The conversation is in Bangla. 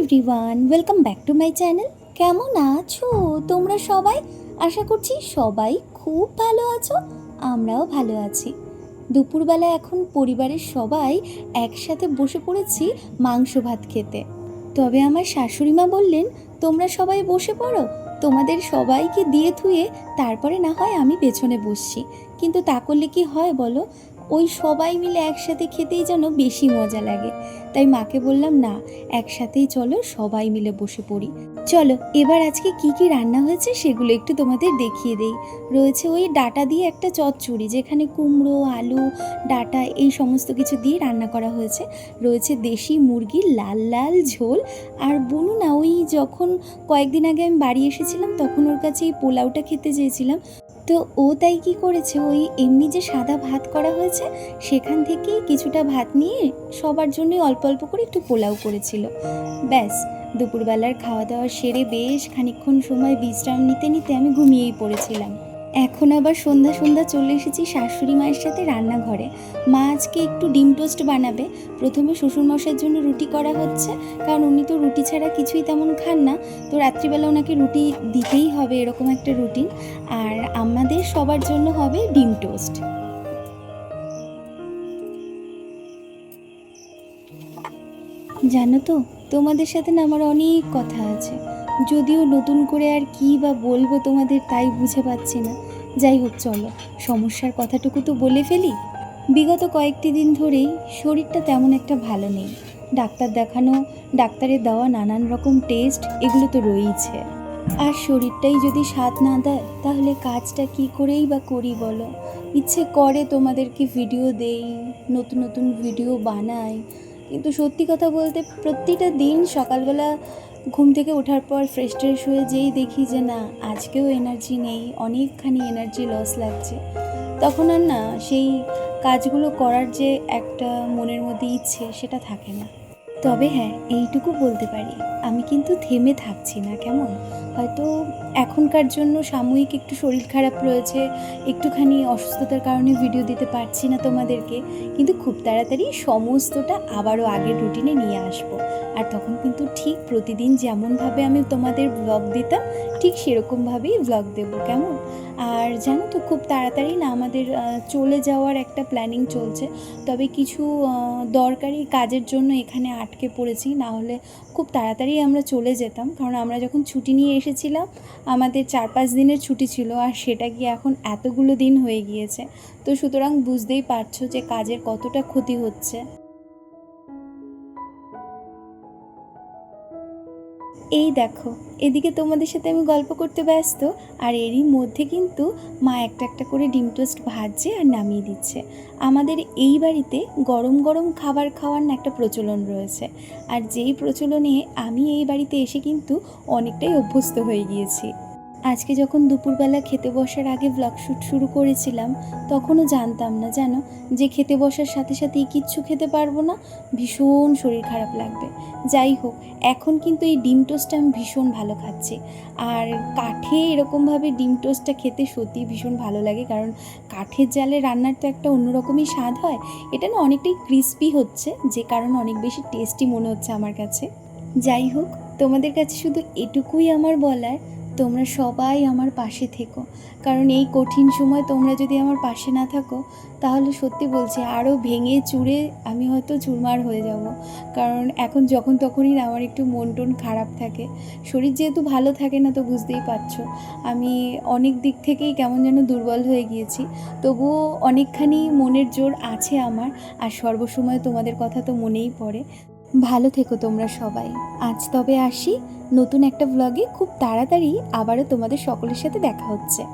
Everyone welcome back to my channel কেমন আছো? তোমরা সবাই? আশা করছি সবাই খুব ভালো আছো, আমরাও ভালো আছি। দুপুরবেলা এখন পরিবারের সবাই একসাথে বসে পড়েছি মাংস ভাত খেতে। তবে আমার শাশুড়ি মা বললেন, তোমরা সবাই বসে পড়ো, তোমাদের সবাইকে দিয়ে থুয়ে তারপরে না হয় আমি পেছনে বসছি। কিন্তু তা করলে কি হয় বলো? ওই সবাই মিলে একসাথে খেতেই যেন বেশি মজা লাগে। তাই মাকে বললাম, না, একসাথেই চলো, সবাই মিলে বসে পড়ি। চলো, এবার আজকে কি কি রান্না হয়েছে সেগুলো একটু তোমাদের দেখিয়ে দেই। রয়েছে ওই ডাটা দিয়ে একটা চচ্চড়ি, যেখানে কুমড়ো, আলু, ডাটা এই সমস্ত কিছু দিয়ে রান্না করা হয়েছে। রয়েছে দেশি মুরগির লাল লাল ঝোল। আর বনু না, ওই যখন কয়েকদিন আগে আমি বাড়ি এসেছিলাম, তখন ওর কাছে এই পোলাওটা খেতে চেয়েছিলাম। তো ও তাই কি করেছে? ওই এমনি যে সাদা ভাত করা হয়েছে, সেখান থেকে কিছুটা ভাত নিয়ে সবার জন্য অল্প অল্প করে একটু পোলাও করেছিল। ব্যাস, দুপুরবেলার খাওয়া দাওয়া সেরে বেশ খানিক্ষণ সময় বিশ্রাম নিতে নিতে আমি ঘুমিয়েই পড়েছিলাম। এখন আবার সন্ধ্যা সন্ধ্যা চলে এসেছি শাশুড়ি মায়ের সাথে রান্নাঘরে। মা আজকে একটু ডিম টোস্ট বানাবে। প্রথমে শ্বশুরমশাইয়ের জন্য রুটি করা হচ্ছে, কারণ উনি তো রুটি ছাড়া কিছুই তেমন খান না। তো রাত্রিবেলা ওনাকে রুটি দিতেই হবে এরকম একটা রুটিন। আর আমাদের সবার জন্য হবে ডিম টোস্ট। জানো তো, তোমাদের সাথে না আমার অনেক কথা আছে। যদিও নতুন করে আর কি বা বলব তোমাদের তাই বুঝে পাচ্ছি না। যাই হোক, চলো। সমস্যার কথাটুকু তো বলে ফেলি। বিগত কয়েকটি দিন ধরেই শরীরটা তেমন একটা ভালো নেই। ডাক্তার দেখানো, ডাক্তারের দেওয়া নানান রকম টেস্ট, এগুলো তো রয়েইছে। আর শরীরটাই যদি সাথ না দেয়, তাহলে কাজটা কি করেই বা করি বলো? ইচ্ছে করে তোমাদেরকে ভিডিও দেই, নতুন নতুন ভিডিও বানাই। কিন্তু সত্যি কথা বলতে প্রতিটা দিন সকালবেলা ঘুম থেকে ওঠার পর ফ্রেশ ট্রেশ হয়ে যেই দেখি যে না, আজকেও এনার্জি নেই, অনেকখানি এনার্জি লস লাগছে। তখন আর না, সেই কাজগুলো করার যে একটা মনের মধ্যে ইচ্ছে, সেটা থাকে না। তবে হ্যাঁ এইটুকু বলতে পারি। আমি কিন্তু থেমে থাকছি না, কেমন? হয়তো এখনকার জন্য সাময়িক একটু শরীর খারাপ রয়েছে, একটুখানি অসুস্থতার কারণে ভিডিও দিতে পারছি না তোমাদেরকে, কিন্তু খুব তাড়াতাড়ি সমস্তটা আবারও আগের রুটিনে নিয়ে আসব। আর তখন কিন্তু ঠিক প্রতিদিন যেমনভাবে আমি তোমাদের ব্লগ দিতাম, ঠিক সেরকমভাবেই ব্লগ দেবো, কেমন? আর জানো তো, খুব তাড়াতাড়ি না আমাদের চলে যাওয়ার একটা প্ল্যানিং চলছে। তবে কিছু দরকারি কাজের জন্য এখানে আটকে পড়েছি, না হলে খুব তাড়াতাড়ি আমরা চলে যেতাম। কারণ আমরা যখন ছুটি নিয়ে এসেছিলাম, আমাদের চার পাঁচ দিনের ছুটি ছিল আর সেটা কি এখন এতগুলো দিন হয়ে গিয়েছে। তো সুতরাং বুঝতেই পারছ যে কাজের কতটা ক্ষতি হচ্ছে। এই দেখো, এদিকে তোমাদের সাথে আমি গল্প করতে ব্যস্ত, আর এরই মধ্যে কিন্তু মা একটা একটা করে ডিম টোস্ট ভাজছে আর নামিয়ে দিচ্ছে। আমাদের এই বাড়িতে গরম গরম খাবার খাওয়ার না একটা প্রচলন রয়েছে। আর যেই প্রচলনে আমি এই বাড়িতে এসে কিন্তু অনেকটাই অভ্যস্ত হয়ে গিয়েছি। আজকে যখন দুপুরবেলা খেতে বসার আগে ব্লগ শ্যুট শুরু করেছিলাম, তখনও জানতাম না, জানো? যে খেতে বসার সাথে সাথেই কিচ্ছু খেতে পারব না, ভীষণ শরীর খারাপ লাগবে। যাই হোক, এখন কিন্তু এই ডিম টোস্টটা আমি ভীষণ ভালো খাচ্ছি। আর কাঠে এরকমভাবে ডিম টোস্টটা খেতে সত্যি ভীষণ ভালো লাগে, কারণ কাঠের জালে রান্নার তো একটা অন্যরকমই স্বাদ হয়। এটা না অনেকটাই ক্রিস্পি হচ্ছে, যে কারণে অনেক বেশি টেস্টি মনে হচ্ছে আমার কাছে। যাই হোক, তোমাদের কাছে শুধু এটুকুই আমার বলার। তোমরা সবাই আমার পাশে থেকো। কারণ এই কঠিন সময় তোমরা যদি আমার পাশে না থাকো, তাহলে সত্যি বলছি আরও ভেঙে চুড়ে আমি হয়তো চুরমার হয়ে যাব। কারণ এখন যখন তখনই আমার একটু মন টন খারাপ থাকে। শরীর যেহেতু ভালো থাকে না তো বুঝতেই পারছ। আমি অনেক দিক থেকেই কেমন যেন দুর্বল হয়ে গিয়েছি। তবুও অনেকখানি মনের জোর আছে আমার। আর সর্বসময় তোমাদের কথা তো মনেই পড়ে। ভালো থেকো তোমরা সবাই। আজ তবে আসি। নতুন একটা ব্লগে খুব তাড়াতাড়ি আবারও তোমাদের সকলের সাথে দেখা হচ্ছে।